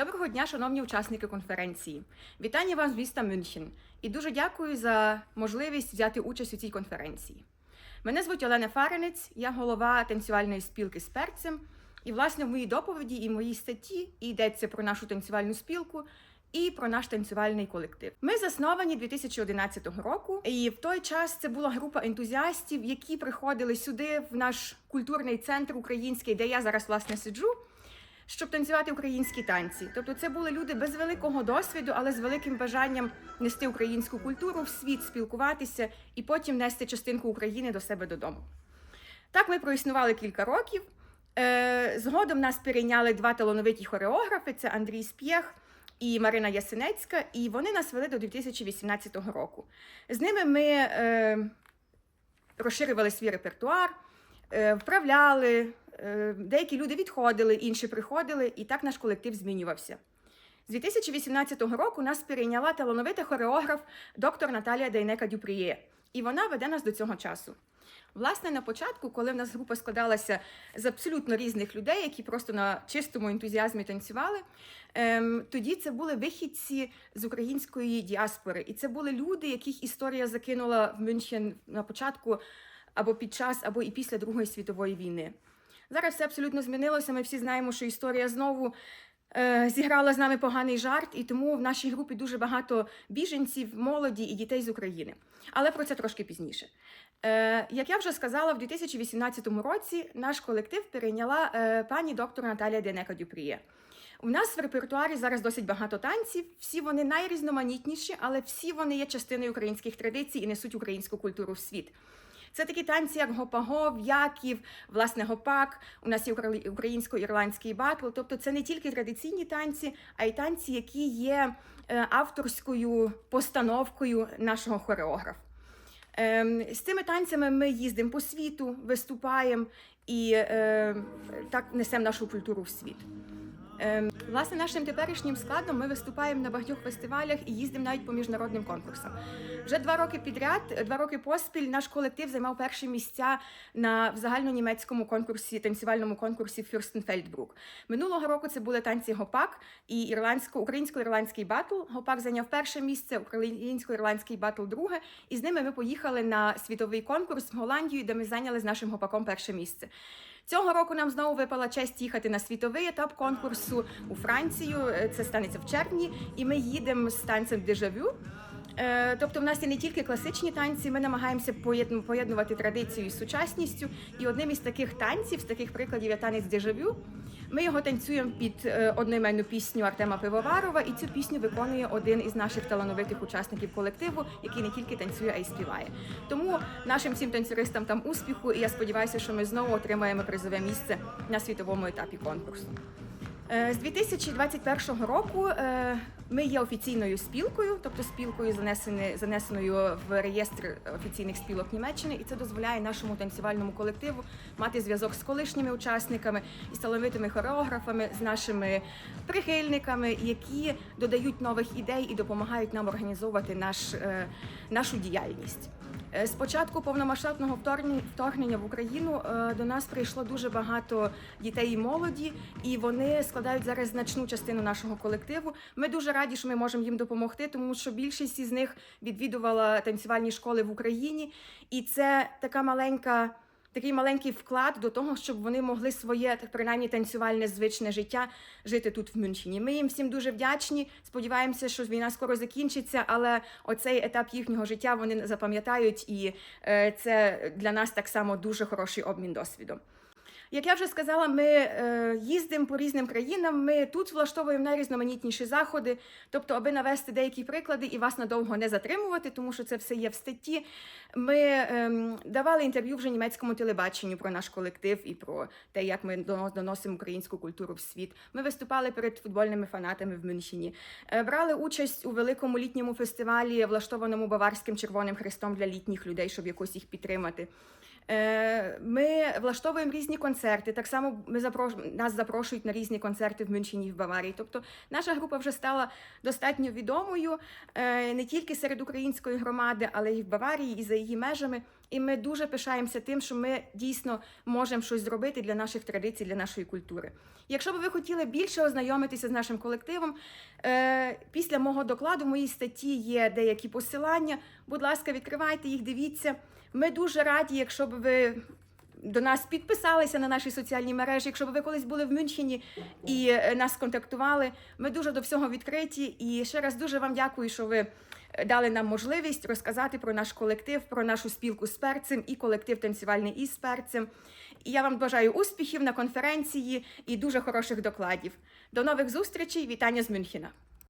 Доброго дня, шановні учасники конференції. Вітання вам з міста Мюнхен і дуже дякую за можливість взяти участь у цій конференції. Мене звуть Олена Фаренець, я голова танцювальної спілки з перцем. І, власне, в моїй доповіді і в моїй статті йдеться про нашу танцювальну спілку і про наш танцювальний колектив. Ми засновані 2011 року, і в той час це була група ентузіастів, які приходили сюди, в наш культурний центр український, де я зараз власне сиджу щоб танцювати українські танці. Тобто це були люди без великого досвіду, але з великим бажанням нести українську культуру в світ, спілкуватися і потім нести частинку України до себе додому. Так ми проіснували кілька років. Е, Згодом нас перейняли два талановиті хореографи: це Андрій Спєх і Марина Ясинецька, і вони нас вели до 2018 року. З ними ми е, розширювали свій репертуар, вправляли. Е, Деякі люди відходили, інші приходили, і так наш колектив змінювався. З 2018 року нас перейняла талановита хореограф доктор Наталія Дейнека Дюпріє, і вона веде нас до цього часу. Власне, на початку, коли в нас група складалася з абсолютно різних людей, які просто на чистому ентузіазмі танцювали, ем, тоді це були вихідці з української діаспори. І це були люди, яких історія закинула в Мюнхен на початку або під час, або і після Другої світової війни. Зараз все абсолютно змінилося. Ми всі знаємо, що історія знову е, зіграла з нами поганий жарт, і тому в нашій групі дуже багато біженців, молоді і дітей з України. Але про це трошки пізніше. Е, як я вже сказала, в 2018 році наш колектив перейняла е, пані доктор Наталія Денека Дюпріє. У нас в репертуарі зараз досить багато танців. Всі вони найрізноманітніші, але всі вони є частиною українських традицій і несуть українську культуру в світ. Це такі танці, як гопаго, в'яків, власне, гопак. У нас є українсько-ірландський батл. Тобто, це не тільки традиційні танці, а й танці, які є е, авторською постановкою нашого хореографа. Ем, з цими танцями ми їздимо по світу, виступаємо і е, так несемо нашу культуру в світ. Ем, власне, нашим теперішнім складом ми виступаємо на багатьох фестивалях і їздимо навіть по міжнародним конкурсам. Вже два роки підряд, два роки поспіль, наш колектив займав перші місця на загальнонімецькому конкурсі, танцювальному конкурсі Фюрстенфельдбрук. Минулого року це були танці гопак і ірландсько, українсько-ірландський батл. Гопак зайняв перше місце, українсько-ірландський батл друге. І з ними ми поїхали на світовий конкурс в Голландію, де ми зайняли з нашим гопаком перше місце. Цього року нам знову випала честь їхати на світовий етап конкурсу у Францію. Е, Це станеться в червні, і ми їдемо з танцем дежавю. Е, Тобто, в нас є не тільки класичні танці, ми намагаємося поєднувати традицію із сучасністю. І одним із таких танців, з таких прикладів є танець дежавю. Ми його танцюємо під е, одноіменну пісню Артема Пивоварова, і цю пісню виконує один із наших талановитих учасників колективу, який не тільки танцює, а й співає. Тому нашим всім танцюристам там успіху, і я сподіваюся, що ми знову отримаємо призове місце на світовому етапі конкурсу. Е, З 2021 року ми є офіційною спілкою, тобто спілкою занесеною в реєстр офіційних спілок Німеччини, і це дозволяє нашому танцювальному колективу мати зв'язок з колишніми учасниками і талановитими хореографами, з нашими прихильниками, які додають нових ідей і допомагають нам організовувати наш, е, нашу діяльність. Е, З початку повномасштабного вторгнення- вторгнення в Україну е, до нас прийшло дуже багато дітей і молоді, і вони складають зараз значну частину нашого колективу. Ми дуже раді, що ми можемо їм допомогти, тому що більшість із них відвідувала танцювальні школи в Україні, і це така маленька. Такий маленький вклад до того, щоб вони могли своє принаймні танцювальне звичне життя жити тут в Мюнхені. Ми їм всім дуже вдячні. Сподіваємося, що війна скоро закінчиться, але оцей етап їхнього життя вони запам'ятають, і е, це для нас так само дуже хороший обмін досвідом. Як я вже сказала, ми е, їздимо по різним країнам. Ми тут влаштовуємо найрізноманітніші заходи, тобто, аби навести деякі приклади і вас надовго не затримувати, тому що це все є в статті. Ми ем, давали інтерв'ю вже німецькому телебаченню про наш колектив і про те, як ми доносимо українську культуру в світ. Ми виступали перед футбольними фанатами в Мюнхені, Е, брали участь у великому літньому фестивалі, влаштованому Баварським Червоним Хрестом для літніх людей, щоб якось їх підтримати. Е, Ми влаштовуємо різні концерти. Так само ми запрош... нас запрошують на різні концерти в Мюнхені в Баварії. Тобто наша група вже стала достатньо відомою е, не тільки серед української громади, але й в Баварії і за її межами. І ми дуже пишаємося тим, що ми дійсно можемо щось зробити для наших традицій, для нашої культури. Якщо б ви хотіли більше ознайомитися з нашим колективом, е, після мого докладу в моїй статті є деякі посилання. Будь ласка, відкривайте їх, дивіться. Ми дуже раді, якщо б ви до нас підписалися на наші соціальні мережі. Якщо б ви колись були в Мюнхені і е, нас контактували, ми дуже до всього відкриті. І ще раз дуже вам дякую, що ви дали нам можливість розказати про наш колектив, про нашу спілку з перцем і колектив танцювальний із перцем. І я вам бажаю успіхів на конференції і дуже хороших докладів. До нових зустрічей! Вітання з Мюнхена!